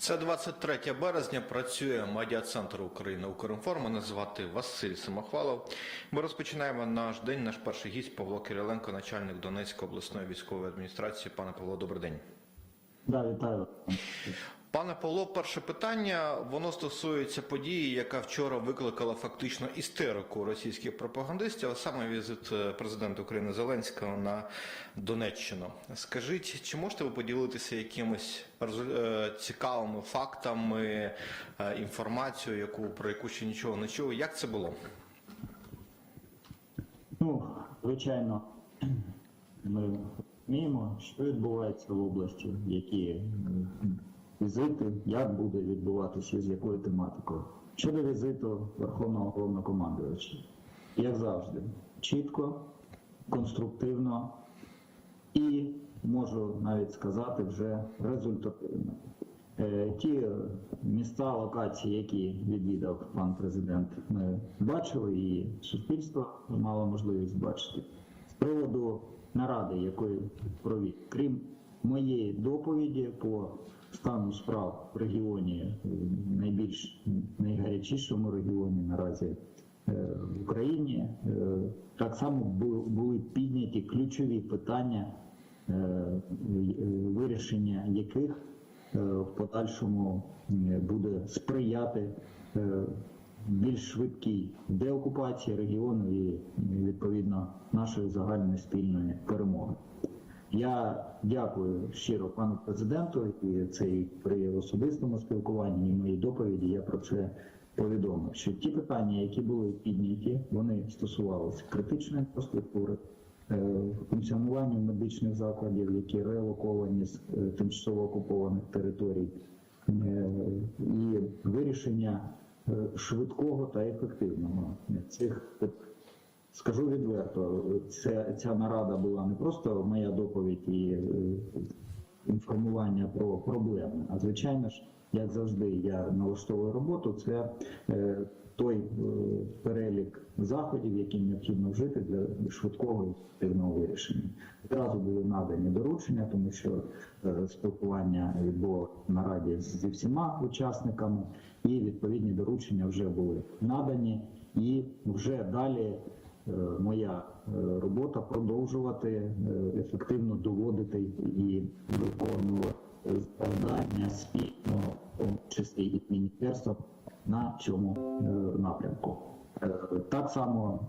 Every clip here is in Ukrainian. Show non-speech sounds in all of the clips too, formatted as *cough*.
Це 23 березня. Працює медіа-центр України Укрінформ. Мене звати Василь Самохвалов. Ми розпочинаємо наш день. Наш перший гість Павло Кириленко, начальник Донецької обласної військової адміністрації. Пане Павло, добрий день. Да, вітаю. Пане Павло, перше питання воно стосується події, яка вчора викликала фактично істерику російських пропагандистів, а саме візит е, президента України Зеленського на Донеччину. Скажіть, чи можете ви поділитися якимись е, цікавими фактами, е, інформацією, яку про яку ще нічого не чули? Як це було? Ну, звичайно, ми розуміємо, що відбувається в області, які візити, як буде відбуватися, з якою тематикою. Щодо візиту Верховного головнокомандувача, як завжди, чітко, конструктивно і можу навіть сказати вже результативно. Е, Ті міста, локації, які відвідав пан президент, ми бачили, і суспільство мало можливість бачити. З приводу наради, якої провів, крім моєї доповіді по стану справ в регіоні, е, найбільш найгарячішому регіоні наразі е, в Україні, е, так само були підняті ключові питання вирішення яких в подальшому буде сприяти більш швидкій деокупації регіону і відповідно нашої загальної спільної перемоги. Я дякую щиро пану президенту, і це і при особистому спілкуванні, і моїй доповіді я про це повідомив. Що ті питання, які були підняті, вони стосувалися критичної інфраструктури, е, функціонування медичних закладів, які релоковані з е, тимчасово окупованих територій, е, і вирішення швидкого та ефективного цих питань. Скажу відверто, це, ця нарада була не просто моя доповідь і е, інформування про проблеми, а звичайно ж, як завжди, я налаштовую роботу. Це е, той е, перелік заходів, які необхідно вжити для швидкого і ефективного вирішення. Одразу були надані доручення, тому що спілкування відбуло на раді зі всіма учасниками, і відповідні доручення вже були надані, і вже далі. Е, моя е, робота продовжувати е, ефективно доводити і виконувати завдання спільно, в числі і з міністерством на цьому напрямку. Так само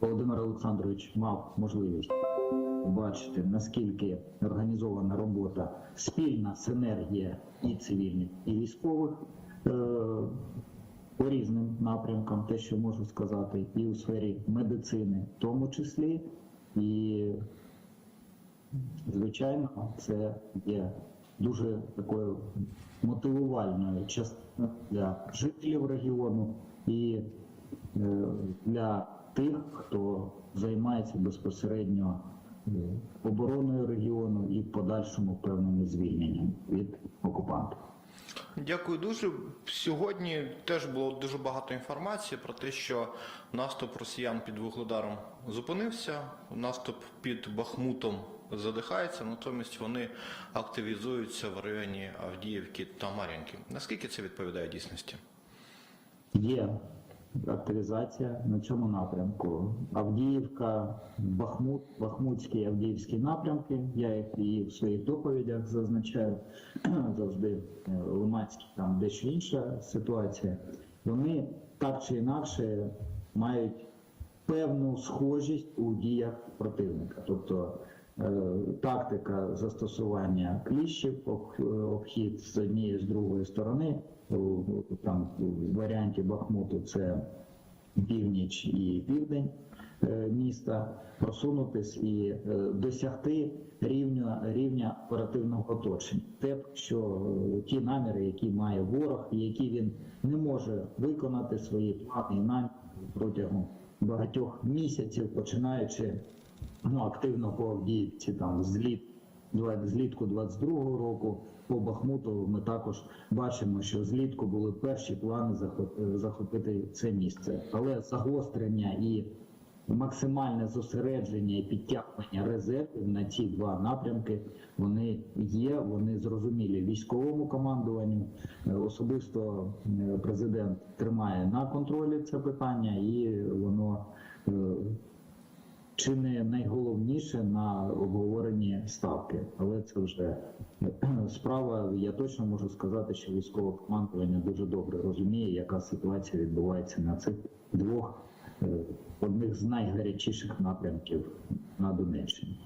Володимир Олександрович мав можливість бачити, наскільки організована робота, спільна синергія і цивільних, і військових. По різним напрямкам, те, що можу сказати, і у сфері медицини, в тому числі, і звичайно, це є дуже такою мотивувальною частиною для жителів регіону і е, для тих, хто займається безпосередньо е, обороною регіону і подальшому певними звільненням від окупантів. Дякую дуже. Сьогодні теж було дуже багато інформації про те, що наступ росіян під Вугледаром зупинився, наступ під Бахмутом задихається, натомість вони активізуються в районі Авдіївки та Мар'їнки. Наскільки це відповідає дійсності? Є активізація на цьому напрямку. Авдіївка, Бахмут, Бахмутський, Авдіївський напрямки. Я їх і в своїх доповідях зазначаю *clears throat* завжди е, там дещо інша ситуація. Вони так чи інакше мають певну схожість у діях противника. Тобто тактика застосування кліщів, обхід з однієї з другої сторони, там в варіанті Бахмуту це північ і південь е, міста, просунутись і е, досягти рівня, рівня оперативного оточення. Те, що е, ті наміри, які має ворог, і які він не може виконати свої плани і наміри протягом багатьох місяців, починаючи ну, активно по Авдіївці, там зліт злітку 22-го року по Бахмуту ми також бачимо, що злітку були перші плани захоп- захопити це місце, але загострення і максимальне зосередження і підтягування резервів на ці два напрямки вони є, вони зрозумілі військовому командуванню. Особисто е, президент тримає на контролі це питання, і воно е, чи не найголовніше на обговоренні ставки, але це вже *clears throat* справа. Я точно можу сказати, що військове командування дуже добре розуміє, яка ситуація відбувається на цих двох е, одних з найгарячіших напрямків на Донеччині.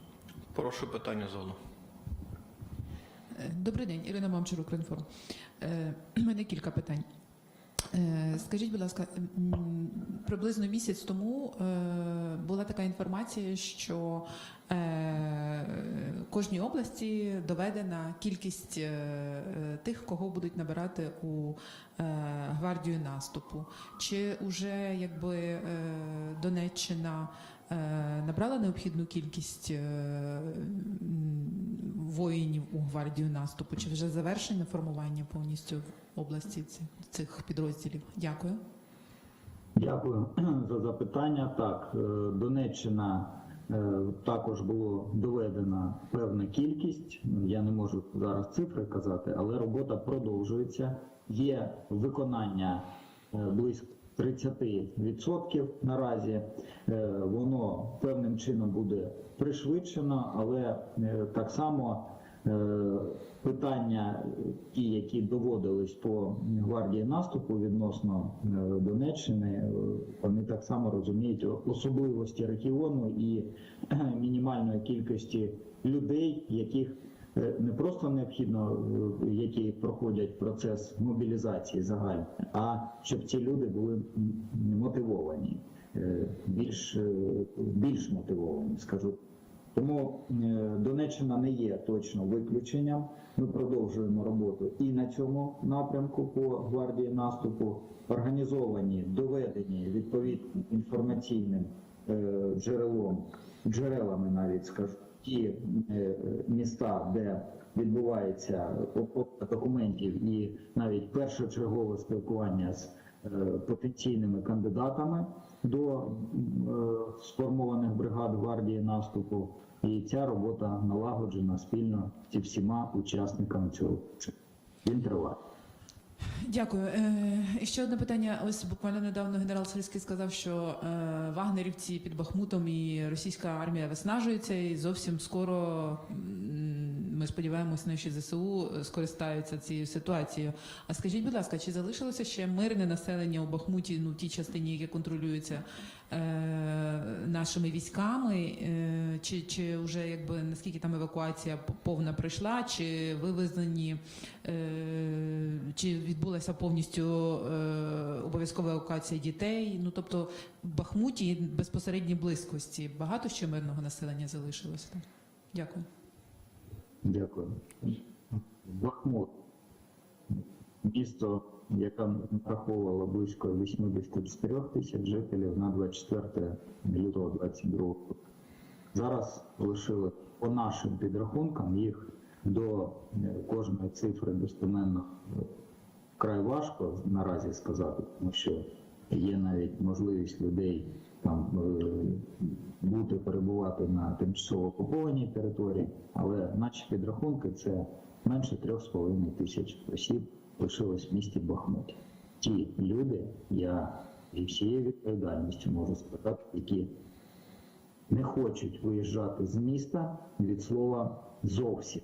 Прошу питання залу. Е, Добрий день, Ірина Мамчур, Укрінформ. Е, *clears throat* У мене кілька питань. Е, Скажіть, будь ласка, приблизно місяць тому е, була така інформація, що е, кожній області доведена кількість е, е, тих, кого будуть набирати у е, гвардію наступу. Чи вже якби е, Донеччина е, набрала необхідну кількість е, воїнів у гвардію наступу? Чи вже завершено формування повністю в області цих підрозділів? Дякую. Дякую *clears throat* за запитання. Так, е, Донеччина е, також було доведена певна кількість. Я не можу зараз цифри казати, але робота продовжується. Є виконання е, близько 30% наразі. Воно певним чином буде пришвидшено, але так само питання, ті, які доводились по гвардії наступу відносно е, Донеччини, е, вони так само розуміють особливості регіону і е, мінімальної кількості людей, яких е, не просто необхідно, е, які проходять процес мобілізації загальної, а щоб ці люди були мотивовані, е, більш, е, більш мотивовані, скажу тому е, Донеччина не є точно виключенням. Ми продовжуємо роботу і на цьому напрямку по гвардії наступу. Організовані, доведені відповідним інформаційним е, джерелом, джерелами навіть скажу, ті е, міста, де відбувається обробка документів і навіть першочергове спілкування з потенційними кандидатами до е, сформованих бригад гвардії наступу. І ця робота налагоджена спільно зі всіма учасниками цього. Він триває. Дякую. Е, І ще одне питання. Ось буквально недавно генерал Сальський сказав, що е, вагнерівці під Бахмутом і російська армія виснажуються, і зовсім скоро ми сподіваємось, наші ЗСУ скористаються цією ситуацією. А скажіть, будь ласка, чи залишилося ще мирне населення у Бахмуті, ну в тій частині, яке контролюється е, нашими військами? Е, чи, чи вже якби наскільки там евакуація повна пройшла, чи вивезені? Е, чи відбулася повністю е, обов'язкова евакуація дітей? Ну тобто в Бахмуті безпосередній близькості багато ще мирного населення залишилося. Дякую. Дякую. Бахмут. Місто, яке нараховувало близько 84 тисяч жителів на 24 лютого 22 року. Зараз лишили по нашим підрахункам їх до е, кожної цифри достеменно е, вкрай важко наразі сказати, тому що є навіть можливість людей там е, бути перебувати на тимчасово окупованій території, але наші підрахунки це менше 3,5 тисяч осіб лишилось в місті Бахмуті. Ті люди, я і всією відповідальністю можу сказати, які не хочуть виїжджати з міста від слова зовсім.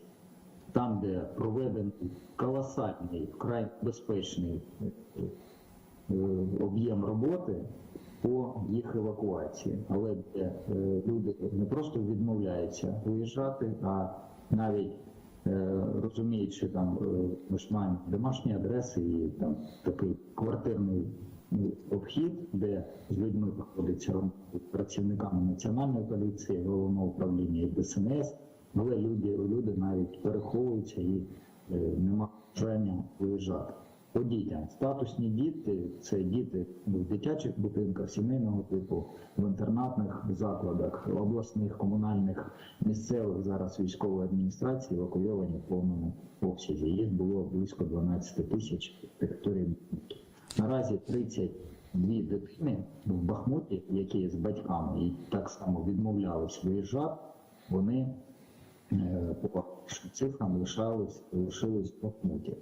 Там, де проведений колосальний, вкрай безпечний е, е, об'єм роботи по їх евакуації, але де люди не просто відмовляються виїжджати, а навіть е, розуміючи там е, ми домашні адреси і там такий квартирний ну, обхід, де з людьми проходиться працівниками національної поліції, головного управління і ДСНС, але люди, люди навіть переховуються і е, нема бажання виїжджати. По дітям статусні діти це діти в дитячих будинках сімейного типу, в інтернатних закладах, в обласних, комунальних, місцевих зараз військової адміністрації евакуйовані в повному обсязі. Їх було близько 12 тисяч території. Наразі 30 дві дитини в Бахмуті, які з батьками і так само відмовлялись виїжджати, вони е, по цифрам лишались, лишились в Бахмуті.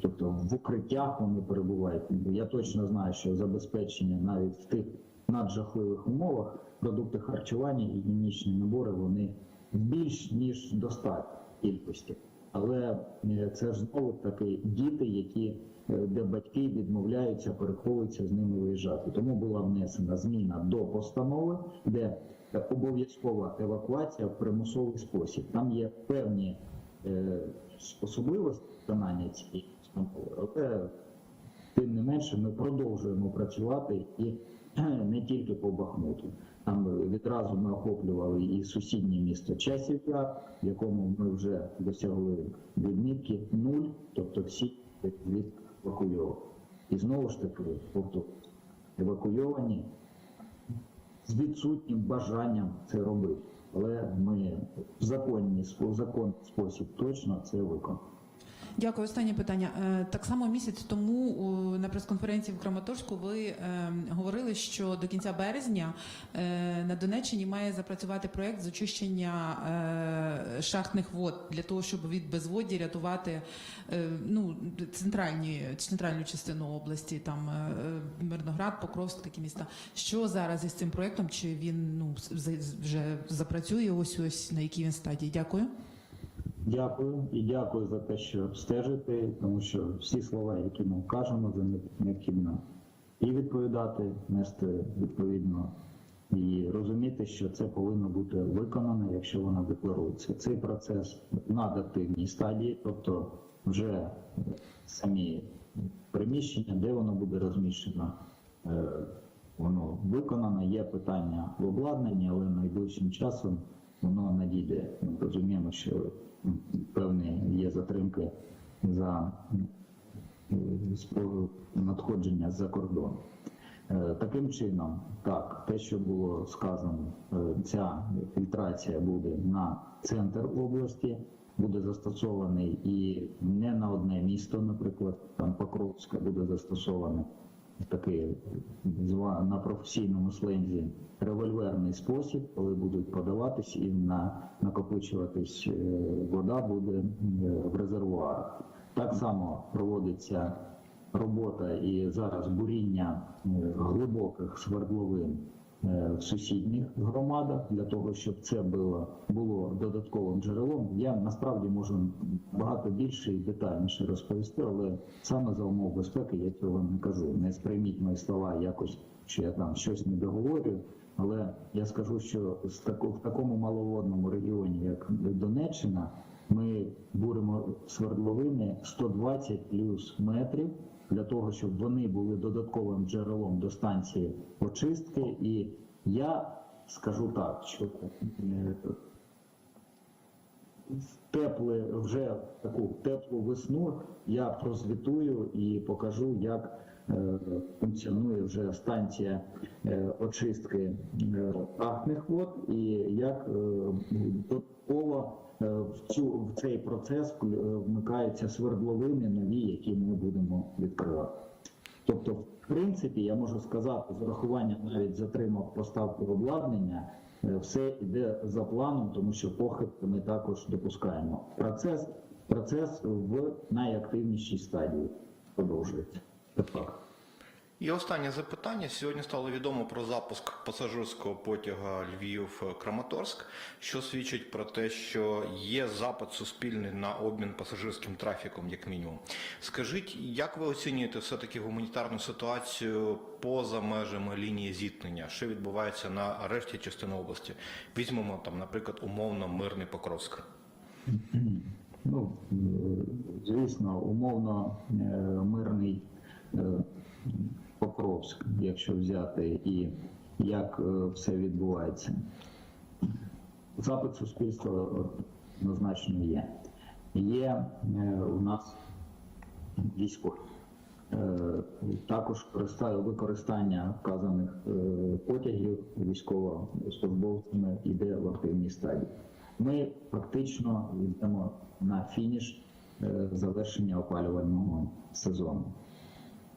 Тобто в укриттях вони перебувають. Я точно знаю, що забезпечення навіть в тих наджахливих умовах продукти харчування і гігієнічні набори вони більш ніж достатньо кількості. Але е, це ж знову таки діти, які е, де батьки відмовляються, переховуються з ними виїжджати. Тому була внесена зміна до постанови, де обов'язкова евакуація в примусовий спосіб. Там є певні е, особливості виконання цієї але тим не менше ми продовжуємо працювати і не тільки по Бахмуту. Там відразу ми охоплювали і сусіднє місто Часів Яр, в якому ми вже досягли відмітки нуль, тобто всі евакуйовані. І знову ж таки, тобто евакуйовані з відсутнім бажанням це робити. Але ми в законний, спосіб точно це виконуємо. Дякую. Останнє питання. Е, Так само місяць тому на прес-конференції в Краматорську ви е, говорили, що до кінця березня е, на Донеччині має запрацювати проект з очищення шахтних вод для того, щоб від безводді рятувати ну, центральні, центральну частину області, там Мирноград, Покровськ, такі міста. Що зараз із цим проектом? Чи він ну вже запрацює? Ось ось на якій він стадії? Дякую. Дякую і дякую за те, що стежите, тому що всі слова, які ми кажемо, за них необхідно і відповідати, нести відповідно і розуміти, що це повинно бути виконано, якщо воно декларується. Цей процес на адаптивній стадії, тобто вже самі приміщення, де воно буде розміщено. е, Воно виконано, є питання в обладнанні, але найближчим часом воно надійде. Ми розуміємо, що певні є затримки за м, надходження з-за кордону. Е, Таким чином, так, те, що було сказано, е, ця фільтрація буде на центр області, буде застосований і не на одне місто, наприклад, там Покровська буде застосований такий зва- на професійному слензі револьверний спосіб, коли будуть подаватись і на накопичуватись е, вода буде е, в резервуарах. Так само проводиться робота і зараз буріння е, глибоких свердловин в сусідніх громадах для того, щоб це було, було додатковим джерелом. Я насправді можу багато більше і детальніше розповісти, але саме за умов безпеки я цього не кажу. Не сприйміть мої слова якось, що я там щось не договорюю. Але я скажу, що в такому маловодному регіоні, як Донеччина, ми буримо свердловини 120 плюс метрів для того, щоб вони були додатковим джерелом до станції очистки. І я скажу так, що е, тепле вже таку теплу весну я прозвітую і покажу, як е, функціонує вже станція е, очистки ахних вод, і як додатково в цю в цей процес е, вмикаються свердловини нові, які ми будемо відкривати. Тобто, в принципі, я можу сказати, з урахуванням навіть затримок поставки обладнання, е, все йде за планом, тому що похибки ми також допускаємо. Процес, процес в найактивнішій стадії продовжується. Факт. І останнє запитання. Сьогодні стало відомо про запуск пасажирського потяга Львів-Краматорськ, що свідчить про те, що є запит суспільний на обмін пасажирським трафіком, як мінімум. Скажіть, як ви оцінюєте все-таки гуманітарну ситуацію поза межами лінії зіткнення? Що відбувається на решті частини області? Візьмемо там, наприклад, умовно мирний Покровськ. *clears throat* Ну, е, звісно, умовно е, мирний е, Покровськ, якщо взяти, і як е, все відбувається. Запит суспільства однозначно є. Є е, у нас військові. Е, Також використання вказаних потягів військовослужбовцями йде в активній стадії. Ми фактично йдемо на фініш завершення опалювального сезону.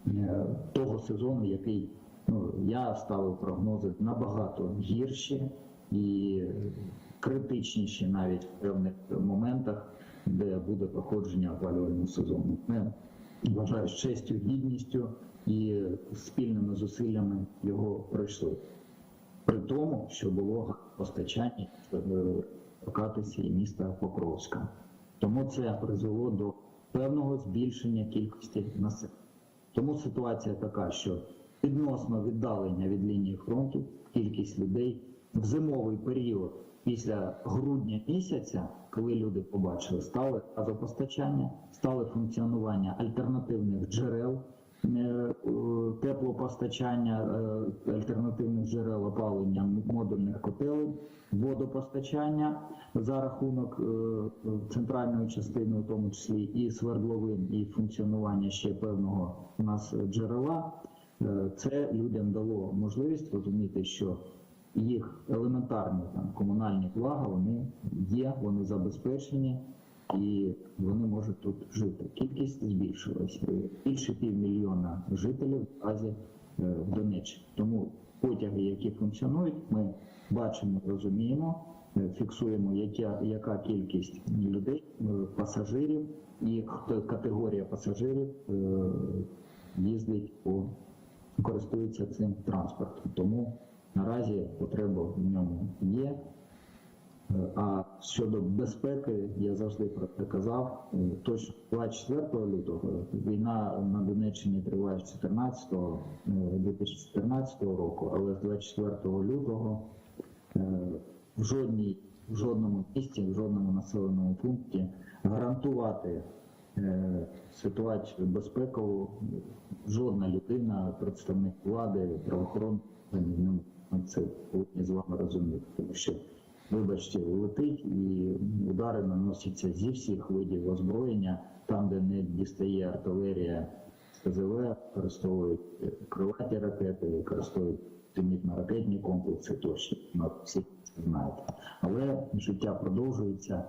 Е, Того сезону, який Ну, я ставив прогнози набагато гірші і критичніші навіть в певних моментах, де буде проходження опалювального сезону. Ми вважаю з честю, гідністю і спільними зусиллями його пройшли. При тому, що було постачання прокатися і міста Покровська. Тому це призвело до певного збільшення кількості населення. Тому ситуація така, що відносно віддалення від лінії фронту кількість людей в зимовий період після грудня місяця, коли люди побачили, стали газопостачання, стали функціонування альтернативних джерел теплопостачання, е, альтернативних джерел опалення модульних котелень, водопостачання за рахунок е, центральної частини, у тому числі і свердловин, і функціонування ще певного у нас джерела. Е, Це людям дало можливість розуміти, що їх елементарні там комунальні блага вони є, вони забезпечені і вони можуть тут жити. Кількість збільшилась. Більше півмільйона жителів наразі е, в Донеччині. Тому потяги, які функціонують, ми бачимо, розуміємо, е, фіксуємо, яка, яка кількість людей, е, пасажирів і категорія пасажирів їздить по користуються цим транспортом. Тому наразі потреба в ньому є. Е, А щодо безпеки, я завжди про це казав. Е, Точно 24 лютого війна на Донеччині триває з 14 е, 2014 року, але з 24 лютого е, в жодній в жодному місті, в жодному населеному пункті гарантувати е, ситуацію безпекову жодна людина, представник влади, правоохоронних не це з вами розуміти, тому що. Вибачте, летить і удари наносяться зі всіх видів озброєння, там, де не дістає артилерія СЗВ, використовують е, крилаті ракети, використовують зенітно-ракетні комплекси тощо. Ну, всі це знаєте. Але життя продовжується.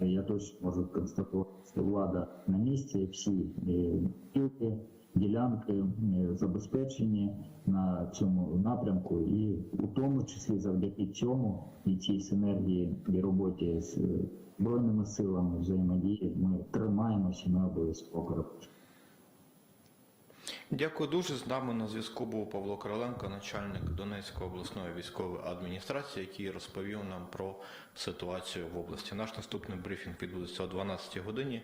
Я точно можу констатувати, що влада на місці, всі е, спілки, ділянки забезпечені на цьому напрямку, і у тому числі завдяки цьому і цій синергії і роботі з е, збройними силами взаємодії ми тримаємося на обов'язково. Дякую дуже. З нами на зв'язку був Павло Короленко, начальник Донецької обласної військової адміністрації, який розповів нам про ситуацію в області. Наш наступний брифінг відбудеться о 12 годині.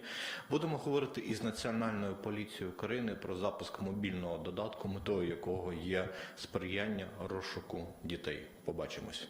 Будемо говорити із Національною поліцією України про запуск мобільного додатку, метою якого є сприяння розшуку дітей. Побачимось.